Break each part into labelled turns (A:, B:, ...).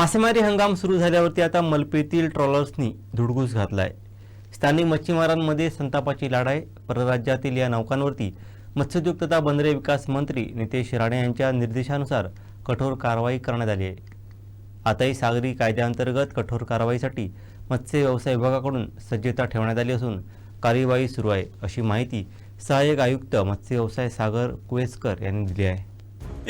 A: मासेमारी हंगाम सुरू झाल्यावरती आता मलपेतील ट्रॉलर्सनी धुडगूस घातलाय. स्थानिक मच्छीमारांमध्ये संतापाची लाट आहे. परराज्यातील या नौकांवरती मत्स्योद्योग तथा बंदरे विकास मंत्री नितेश राणे यांच्या निर्देशानुसार कठोर कारवाई करण्यात आली आहे. आताही सागरी कायद्याअंतर्गत कठोर कारवाईसाठी मत्स्य व्यवसाय विभागाकडून सज्जता ठेवण्यात आली असून कार्यवाही सुरू आहे अशी माहिती सहाय्यक आयुक्त मत्स्य व्यवसाय सागर कुवेसकर यांनी दिली आहे.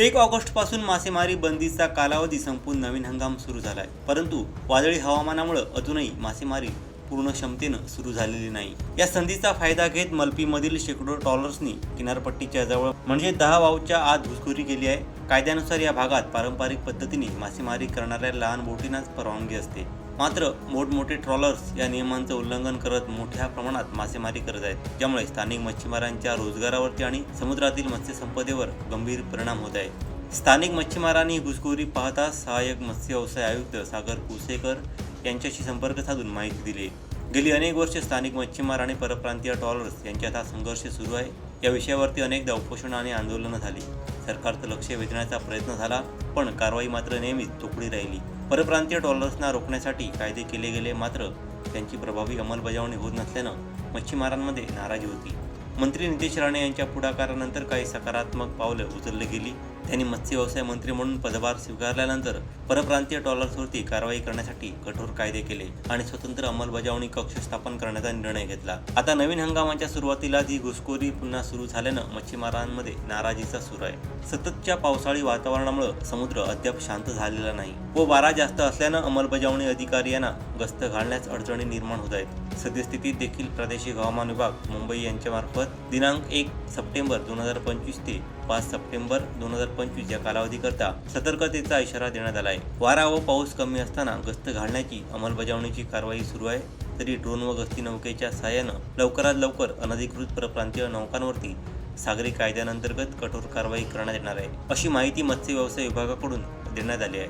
A: एक ऑगस्टपासून मासेमारी बंदीचा कालावधी संपून नवीन हंगाम सुरू झाला आहे परंतु वादळी हवामानामुळे अजूनही मासेमारी पूर्ण क्षमतेनं सुरू झालेली नाही. या संधीचा फायदा घेत मल्पीमधील शेकडो टॉलर्सनी किनारपट्टीच्या जवळ म्हणजे दहा वावच्या आत घुसखोरी केली आहे. कायद्यानुसार या भागात पारंपरिक पद्धतीने मासेमारी करणाऱ्या लहान बोटींनाच परवानगी असते. मात्र मोठमोठे ट्रॉलर्स या नियमांचं उल्लंघन करत मोठ्या प्रमाणात मासेमारी करत आहेत. ज्यामुळे स्थानिक मच्छीमारांच्या रोजगारावरती आणि समुद्रातील मत्स्यसंपदेवर गंभीर परिणाम होत आहे. स्थानिक मच्छीमारांनी घुसखोरी पाहता सहाय्यक मत्स्य व्यवसाय आयुक्त सागर कुसेकर यांच्याशी संपर्क साधून माहिती दिली. गेली अनेक वर्ष स्थानिक मच्छीमार आणि परप्रांतीय ट्रॉलर्स यांच्यात हा संघर्ष सुरू आहे. या विषयावरती अनेकदा उपोषण आणि आंदोलनं झाली. सरकारचं लक्ष वेधण्याचा प्रयत्न झाला पण कारवाई मात्र नेहमीच तुकडी राहिली. परप्रांतीय ट्रॉलर्सना रोखण्यासाठी कायदे केले गेले मात्र त्यांची प्रभावी अंमलबजावणी होत नसल्यानं मच्छीमारांमध्ये नाराजी होती. मंत्री नितेश राणे यांच्या पुढाकारानंतर काही सकारात्मक पावलं उचलली गेली. त्यांनी मत्स्य व्यवसाय मंत्री म्हणून पदभार स्वीकारल्यानंतर परप्रांतीय डॉलर्सवरती कारवाई करण्यासाठी कठोर कायदे केले आणि स्वतंत्र अंमलबजावणी कक्ष स्थापन करण्याचा निर्णय घेतला. आता नवीन हंगामाच्या सुरुवातीला ही घुसखोरी पुन्हा सुरू झाल्यानं मच्छीमारांमध्ये नाराजीचा सूर आहे. सततच्या पावसाळी वातावरणामुळे समुद्र अद्याप शांत झालेला नाही व वारा जास्त असल्यानं अंमलबजावणी अधिकारी यांना गस्त घालण्यास अडचणी निर्माण होत आहेत. सद्यस्थितीत देखील प्रादेशिक हवामान विभाग मुंबई यांच्यामार्फत दिनांक एक सप्टेंबर दोन हजार पंचवीस ते पाच सप्टेंबर दोन हजार पंचवीस या कालावधीकरता सतर्कतेचा इशारा देण्यात आला आहे वारा व पाऊस कमी असताना गस्त घालण्याची अंमलबजावणीची कारवाई सुरू आहे. तरी ड्रोन व गस्ती नौकेच्या सहाय्यानं लवकरात लवकर अनधिकृत परप्रांतीय नौकांवरती सागरी कायद्याअंतर्गत कठोर कारवाई करण्यात येणार आहे. अशी माहिती मत्स्य व्यवसाय विभागाकडून देण्यात आली आहे.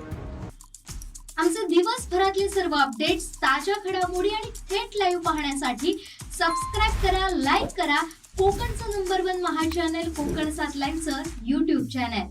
B: आमचे दिवसभरातले सर्व अपडेट्स ताज्या घडामोडी आणि थेट लाईव्ह पाहण्यासाठी सबस्क्राईब करा लाईक करा. कोकणचं नंबर वन महा चॅनल कोकण सात लाईनचं युट्यूब चॅनल